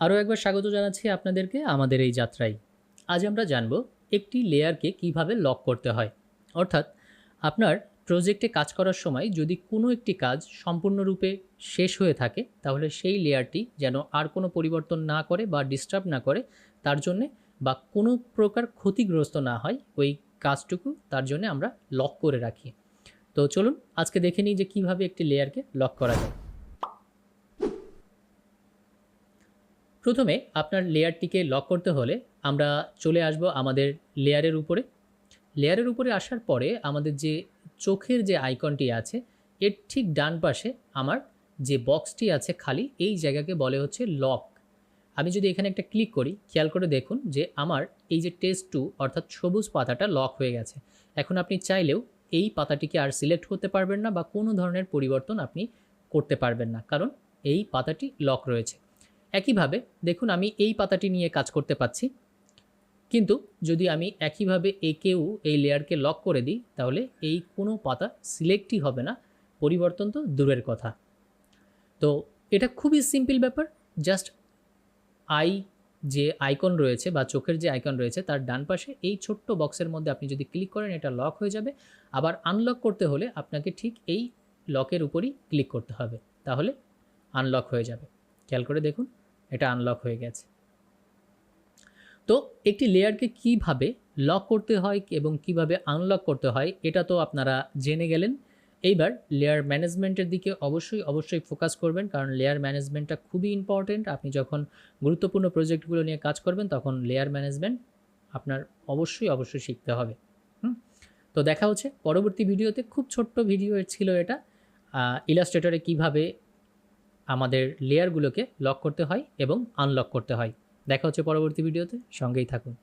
আরও একবার স্বাগত জানাচ্ছি আপনাদেরকে আমাদের এই যাত্রায়। আজ আমরা জানব একটি লেয়ারকে কীভাবে লক করতে হয়। অর্থাৎ আপনার প্রজেক্টে কাজ করার সময় যদি কোনো একটি কাজ সম্পূর্ণরূপে শেষ হয়ে থাকে, তাহলে সেই লেয়ারটি যেন আর কোনো পরিবর্তন না করে বা ডিস্টার্ব না করে, তার জন্যে বা কোনো প্রকার ক্ষতিগ্রস্ত না হয়, ওই কাজটুকু তার জন্য আমরা লক করে রাখি। তো চলুন আজকে দেখে নিই যে কীভাবে একটি লেয়ারকে লক করা যায়। প্রথমে আপনার লেয়ারটিকে লক করতে হলে আমরা চলে আসব আমাদের লেয়ারের উপরে। লেয়ারের উপরে আসার পরে আমাদের যে চোখের যে আইকনটি আছে, এর ঠিক ডান পাশে আমার যে বক্সটি আছে খালি, এই জায়গাকে বলে হচ্ছে লক আমি যদি এখানে একটা ক্লিক করি, খেয়াল করে দেখুন যে আমার এই যে টেস্ট টু অর্থাৎ সবুজ পাতাটা লক হয়ে গেছে। এখন আপনি চাইলেও এই পাতাটিকে আর সিলেক্ট করতে পারবেন না বা কোনো ধরনের পরিবর্তন আপনি করতে পারবেন না, কারণ এই পাতাটি লক রয়েছে। একইভাবে দেখুন আমি এই পাতাটি নিয়ে কাজ করতে পাচ্ছি। কিন্তু যদি আমি একইভাবে একেও এই লেয়ারকে লক করে দিই, তাহলে এই কোনো পাতা সিলেক্টই হবে না। পরিবর্তন তো দূরের কথা। তো এটা খুবই সিম্পল ব্যাপার। জাস্ট আই যে আইকন রয়েছে বা চোখের যে আইকন রয়েছে, তার ডান পাশে এই ছোট্ট বক্সের মধ্যে আপনি যদি ক্লিক করেন, এটা লক হয়ে যাবে। আবার আনলক করতে হলে আপনাকে ঠিক এই লকের উপরই ক্লিক করতে হবে। তাহলে আনলক হয়ে যাবে। খেয়াল করে দেখুন। এটা আনলক হয়ে গেছে। তো একটি লেয়ারকে কীভাবে লক করতে হয় এবং কীভাবে আনলক করতে হয়, এটা তো আপনারা জেনে গেলেন। এইবার লেয়ার ম্যানেজমেন্টের দিকে অবশ্যই অবশ্যই ফোকাস করবেন, কারণ লেয়ার ম্যানেজমেন্টটা খুবই ইম্পর্টেন্ট আপনি যখন গুরুত্বপূর্ণ প্রজেক্টগুলো নিয়ে কাজ করবেন, তখন লেয়ার ম্যানেজমেন্ট আপনার অবশ্যই অবশ্যই শিখতে হবে। তো দেখা হচ্ছে পরবর্তী ভিডিওতে খুব ছোট্ট ভিডিও ছিল এটা। ইলাস্ট্রেটরে কীভাবে আমাদের লেয়ারগুলোকে লক করতে হয় এবং আনলক করতে হয়। দেখা হচ্ছে পরবর্তী ভিডিওতে সঙ্গেই থাকুন।